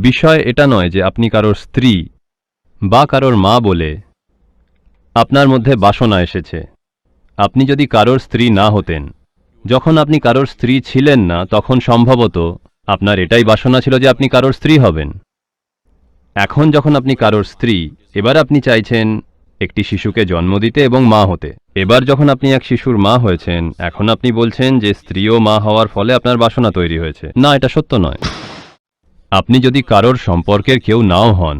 বিষয় এটা নয় যে আপনি কারোর স্ত্রী বা কারোর মা বলে আপনার মধ্যে বাসনা এসেছে। আপনি যদি কারোর স্ত্রী না হতেন, যখন আপনি কারোর স্ত্রী ছিলেন না, তখন সম্ভবত আপনার এটাই বাসনা ছিল যে আপনি কারোর স্ত্রী হবেন। এখন যখন আপনি কারোর স্ত্রী, এবার আপনি চাইছেন একটি শিশুকে জন্ম দিতে এবং মা হতে। এবার যখন আপনি এক শিশুর মা হয়েছেন, এখন আপনি বলছেন যে স্ত্রী ও মা হওয়ার ফলে আপনার বাসনা তৈরি হয়েছে। না, এটা সত্য নয়। আপনি যদি কারোর সম্পর্কের কেউ নাও হন,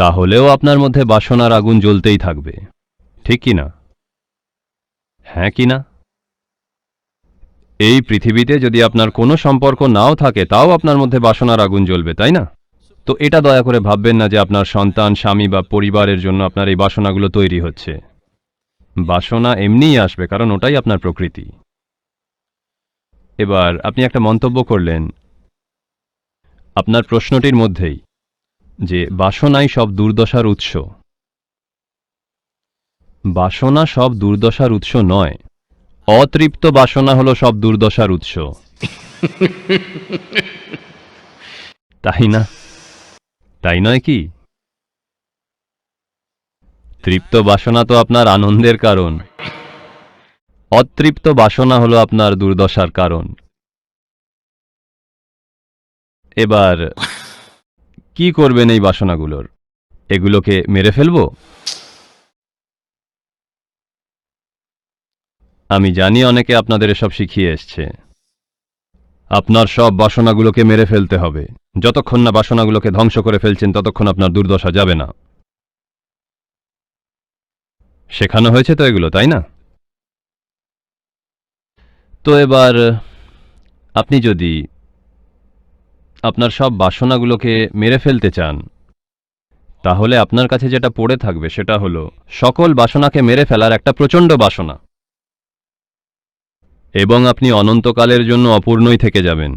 তাহলেও আপনার মধ্যে বাসনার আগুন জ্বলতেই থাকবে। ঠিক কি না? হ্যাঁ কি না? এই পৃথিবীতে যদি আপনার কোনো সম্পর্ক নাও থাকে, তাও আপনার মধ্যে বাসনার আগুন জ্বলবে, তাই না? তো এটা দয়া করে ভাববেন না যে আপনার সন্তান, স্বামী বা পরিবারের জন্য আপনার এই বাসনাগুলো তৈরি হচ্ছে। বাসনা এমনিই আসবে, কারণ ওটাই আপনার প্রকৃতি। এবার আপনি একটা মন্তব্য করলেন আপনার প্রশ্নটির মধ্যেই, যে বাসনাই সব দুর্দশার উৎস। বাসনা সব দুর্দশার উৎস নয়, অতৃপ্ত বাসনা হলো সব দুর্দশার উৎস। তাই না? তাই নয় কি? তৃপ্ত বাসনা তো আপনার আনন্দের কারণ। অতৃপ্ত বাসনা হলো আপনার দুর্দশার কারণ। এবার, কি করবেন এই বাসনাগুলোর? এগুলোকে মেরে ফেলব? আমি জানি অনেকে আপনাদের এসব শিখিয়ে এসছে। আপনার সব বাসনাগুলোকে মেরে ফেলতে হবে। যতক্ষণ না বাসনাগুলোকে ধ্বংস করে ফেলছেন, ততক্ষণ আপনার দুর্দশা যাবে না। শেখানো হয়েছে তো এগুলো, তাই না? তো এবার, আপনি যদি আপনার সব বাসনাগুলোকে মেরে ফেলতে চান। তাহলে আপনার কাছে যেটা পড়ে থাকবে সেটা হলো, সকল বাসনাকে মেরে ফেলার একটা প্রচণ্ড বাসনা। এবং আপনি অনন্তকালের জন্য অপূর্ণই থেকে যাবেন।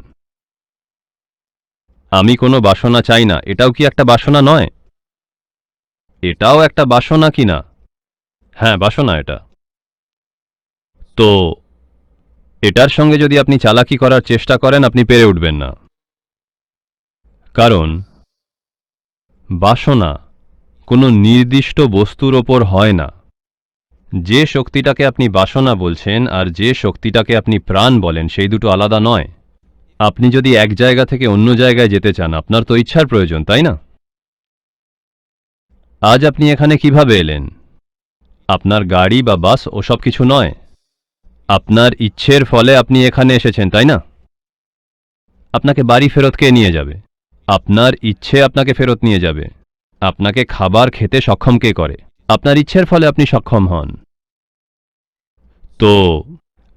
আমি কোনো বাসনা চাই না, এটাও কি একটা বাসনা নয়? এটাও একটা বাসনা কি না? হ্যাঁ বাসনা এটা। তো, এটার সঙ্গে যদি আপনি চালাকি করার চেষ্টা করেন, আপনি পেরে উঠবেন না। কারণ বাসনা কোনো নির্দিষ্ট বস্তুর ওপর হয় না। যে শক্তিটাকে আপনি বাসনা বলছেন আর যে শক্তিটাকে আপনি প্রাণ বলেন, সেই দুটো আলাদা নয়। আপনি যদি এক জায়গা থেকে অন্য জায়গায় যেতে চান, আপনার তো ইচ্ছার প্রয়োজন, তাই না? আজ আপনি এখানে কীভাবে এলেন? আপনার গাড়ি বা বাস ওসব কিছু নয়। আপনার ইচ্ছের ফলে আপনি এখানে এসেছেন, তাই না? আপনাকে বাড়ি ফেরত কে নিয়ে যাবে? আপনার ইচ্ছে আপনাকে ফেরত নিয়ে যাবে। আপনাকে খাবার খেতে সক্ষম কে করে? আপনার ইচ্ছের ফলে আপনি সক্ষম হন। তো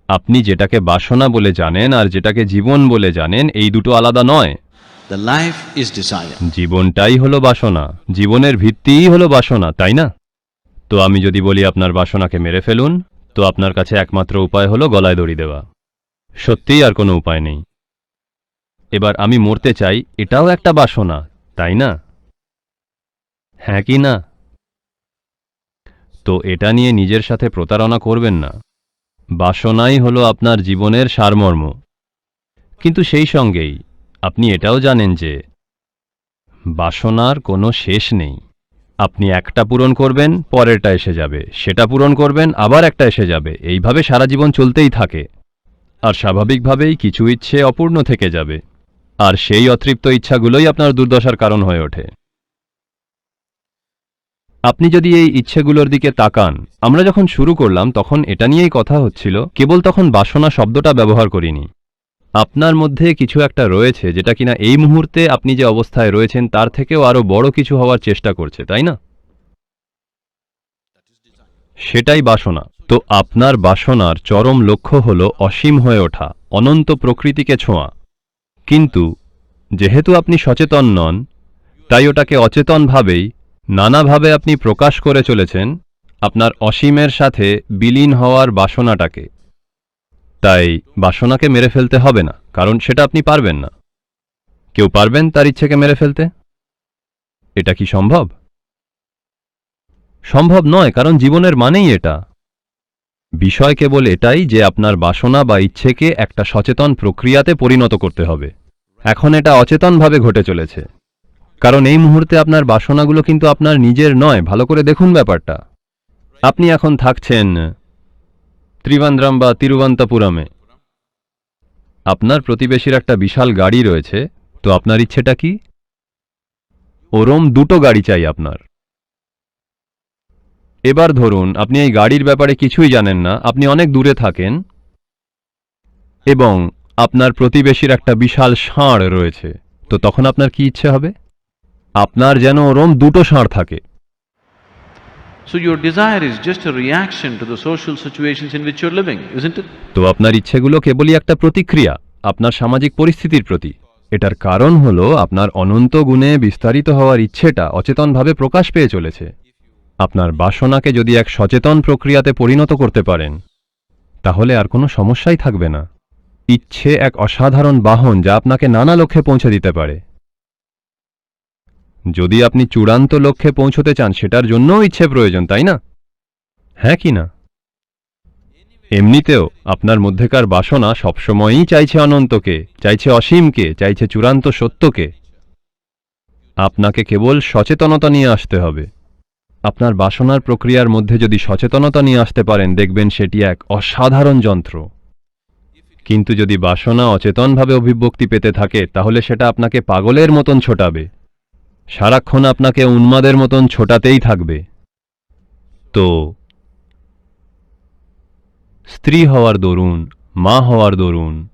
আপনি যেটাকে বাসনা বলে জানেন আর যেটাকে জীবন বলে জানেন এই দুটো আলাদা নয়। জীবনটাই হলো বাসনা জীবনের ভিত্তিই হলো বাসনা তাই না? তো আমি যদি বলি আপনার বাসনাকে মেরে ফেলুন তো আপনার কাছে একমাত্র উপায় হলো গলায় দড়ি দেওয়া। সত্যিই আর কোনো উপায় নেই। এবার আমি মরতে চাই, এটাও একটা বাসনা, তাই না? হ্যাঁ কি না? তো এটা নিয়ে নিজের সাথে প্রতারণা করবেন না। বাসনাই হলো আপনার জীবনের সারমর্ম। কিন্তু সেই সঙ্গেই, আপনি এটাও জানেন যে, বাসনার কোনো শেষ নেই। আপনি একটা পূরণ করবেন, পরেরটা এসে যাবে। সেটা পূরণ করবেন, আবার একটা এসে যাবে। এইভাবে সারা জীবন চলতেই থাকে। আর স্বাভাবিকভাবেই কিছু ইচ্ছে অপূর্ণ থেকে যাবে। আর সেই অতৃপ্ত ইচ্ছাগুলোই আপনার দুর্দশার কারণ হয়ে ওঠে। আপনি যদি এই ইচ্ছেগুলোর দিকে তাকান, আমরা যখন শুরু করলাম তখন এটা নিয়েই কথা হচ্ছিল, কেবল তখন বাসনা শব্দটা ব্যবহার করিনি। আপনার মধ্যে কিছু একটা রয়েছে যেটা কিনা এই মুহূর্তে আপনি যে অবস্থায় রয়েছেন তার থেকেও আরও বড় কিছু হওয়ার চেষ্টা করছে, তাই না? সেটাই বাসনা। তো আপনার বাসনার চরম লক্ষ্য হল অসীম হয়ে ওঠা, অনন্ত প্রকৃতিকে ছোঁয়া। কিন্তু যেহেতু আপনি সচেতন নন, তাই ওটাকে অচেতনভাবেই, নানাভাবে আপনি প্রকাশ করে চলেছেন আপনার অসীমের সাথে বিলীন হওয়ার বাসনাটাকে। তাই বাসনাকে মেরে ফেলতে হবে না, কারণ সেটা আপনি পারবেন না। কেউ পারবেন তার ইচ্ছেকে মেরে ফেলতে? এটা কি সম্ভব? সম্ভব নয়, কারণ জীবনের মানেই এটা। বিষয় কেবল এটাই যে আপনার বাসনা বা ইচ্ছেকে একটা সচেতন প্রক্রিয়াতে পরিণত করতে হবে। এখন এটা অচেতনভাবে ঘটে চলেছে। কারণ এই মুহূর্তে আপনার বাসনাগুলো কিন্তু আপনার নিজের নয়, ভালো করে দেখুন ব্যাপারটা। আপনি এখন থাকছেন ত্রিবান্দ্রাম বা তিরুবন্তপুরমে আপনার প্রতিবেশীর একটা বিশাল গাড়ি রয়েছে, তো আপনার ইচ্ছেটা কি? ওরম দুটো গাড়ি চাই আপনার। এবার ধরুন আপনি এই গাড়ির ব্যাপারে কিছুই জানেন না আপনি অনেক দূরে থাকেন। এবং আপনার প্রতিবেশীর একটা বিশাল ষাঁড় রয়েছে। তো তখন আপনার কি ইচ্ছে হবে? আপনার যেন ওরম দুটো ষাঁড় থাকে। So your desire is just a reaction to the social situations in which you're living, isn't it? তো আপনার ইচ্ছেগুলো কেবলই একটা প্রতিক্রিয়া আপনার সামাজিক পরিস্থিতির প্রতি। এটার কারণ হলো আপনার অনন্ত গুণে বিস্তারিত হওয়ার ইচ্ছেটা অচেতনভাবে প্রকাশ পেয়ে চলেছে। আপনার বাসনাকে যদি এক সচেতন প্রক্রিয়াতে পরিণত করতে পারেন, তাহলে আর কোনো সমস্যাই থাকবে না। ইচ্ছে এক অসাধারণ বাহন যা আপনাকে নানা লক্ষ্যে পৌঁছে দিতে পারে। যদি আপনি চূড়ান্ত লক্ষ্যে পৌঁছতে চান, সেটার জন্যও ইচ্ছে প্রয়োজন, তাই না? হ্যাঁ কি না? এমনিতেও আপনার মধ্যেকার বাসনা সবসময়ই চাইছে অনন্তকে, চাইছে অসীমকে, চাইছে চূড়ান্ত সত্যকে। আপনাকে কেবল সচেতনতা নিয়ে আসতে হবে। আপনার বাসনার প্রক্রিয়ার মধ্যে যদি সচেতনতা নিয়ে আসতে পারেন, দেখবেন সেটি এক অসাধারণ যন্ত্র। কিন্তু যদি বাসনা অচেতনভাবে অভিব্যক্তি পেতে থাকে, তাহলে সেটা আপনাকে পাগলের মতন ছোটাবে। সারাক্ষণ আপনাকে উন্মাদের মতন ছোটাতেই থাকবে। তো, স্ত্রী হওয়ার দরুন, মা হওয়ার দরুন,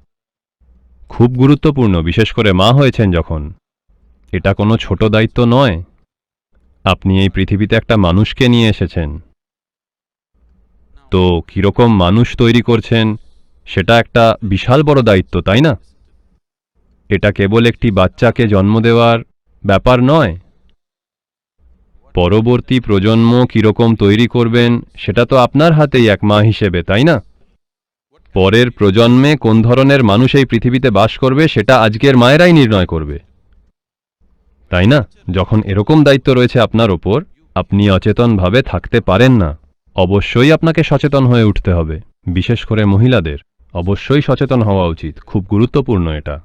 খুব গুরুত্বপূর্ণ, বিশেষ করে মা হয়েছেন যখন। এটা কোনো ছোট দায়িত্ব নয়। আপনি এই পৃথিবীতে একটা মানুষকে নিয়ে এসেছেন। তো কীরকম মানুষ তৈরি করছেন, সেটা একটা বিশাল বড় দায়িত্ব, তাই না? এটা কেবল একটি বাচ্চাকে জন্ম দেওয়ার ব্যাপার নয়। পরবর্তী প্রজন্ম কীরকম তৈরি করবেন, সেটা তো আপনার হাতেই এক মা হিসেবে, তাই না? পরের প্রজন্মে কোন ধরনের মানুষ এই পৃথিবীতে বাস করবে, সেটা আজকের মায়েরাই নির্ণয় করবে। তাই না? যখন এরকম দায়িত্ব রয়েছে আপনার ওপর, আপনি অচেতনভাবে থাকতে পারেন না। অবশ্যই আপনাকে সচেতন হয়ে উঠতে হবে। বিশেষ করে মহিলাদের। অবশ্যই সচেতন হওয়া উচিত। খুব গুরুত্বপূর্ণ এটা।